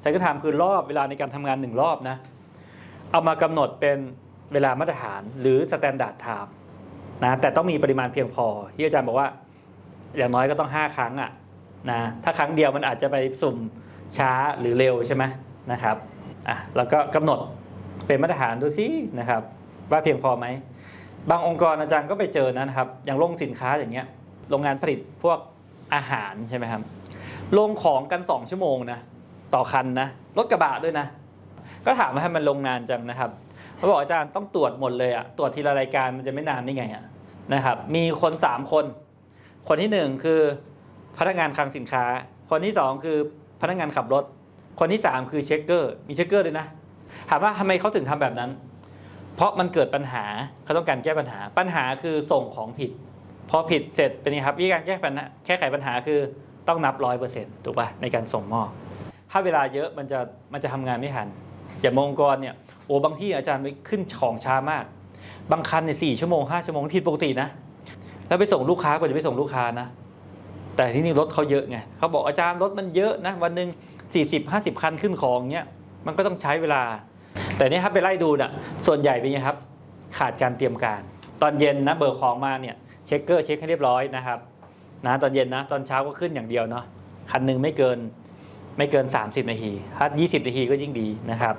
ไซเคิลไทม์คือรอบเวลาในการทำงานหนึ่งรอบนะ เอามากำหนดเป็นเวลามาตรฐานหรือสแตนดาร์ดไทม์นะแต่ต้องมีปริมาณเพียงพอ ที่อาจารย์บอกว่า อย่างน้อยก็ต้อง 5 ครั้งอะนะถ้าครั้งเดียวมันอาจจะไปสุ่มช้าหรือเร็วใช่ไหมนะครับอะแล้วก็กำหนดเป็นมาตรฐานดูซินะครับ ว่าเพียงพอไหม บางองค์กรอาจารย์ก็ไปเจอนะครับ อย่างโรงสินค้าอย่างเงี้ยโรงงานผลิตพวกอาหารใช่ไหมครับลงของกัน 2 ชั่วโมงนะ ต่อคันนะรถกระบะด้วยนะ ก็ถามว่าให้มันลงนานจังนะครับเขาบอกอาจารย์ต้องตรวจหมดเลยอะตรวจทีละรายการมันจะไม่นานได้ไงอะนะครับ มีคน3คน คนที่1คือพนักงานคลังสินค้า คนที่2คือพนักงานขับรถ คนที่3คือเช็คเกอร์ มีเช็คเกอร์ด้วยนะ ถามว่าทำไมเขาถึงทำแบบนั้น เพราะมันเกิดปัญหาเขาต้องการแก้ปัญหา ปัญหาคือส่งของผิด พอผิดเสร็จเป็นไงครับวิธีการแก้ปัญหาแก้ไขปัญหาคือต้องนับร้อยเปอร์เซ็นต์ถูกป่ะในการส่งมอบ ถ้าเวลาเยอะมันจะมันจะทำงานไม่ทันอย่างองค์กรเนี่ยโอ้บางที่อาจารย์ไปขึ้นของช้ามาก บางคันเนี่ยสี่ชั่วโมงห้าชั่วโมงผิดปกตินะแล้วไปส่งลูกค้ากว่าจะไปส่งลูกค้านะ แต่ที่นี่รถเขาเยอะไงเขาบอกอาจารย์รถมันเยอะนะวันหนึ่งสี่สิบห้าสิบคันขึ้นของเนี้ยมันก็ต้องใช้เวลา แต่นี่ครับไปไล่ดูน่ะส่วนใหญ่เป็นไงครับ ขาดการเตรียมการ ตอนเย็นนะเบิกของมาเนี่ยเช็คเกอร์เช็คให้เรียบร้อยนะครับนะตอนเย็นนะตอนเช้าก็ขึ้นอย่างเดียวเนาะคันหนึ่งไม่เกิน ไม่เกิน 30 นาที ถ้า 20 นาทีก็ยิ่งดีนะครับ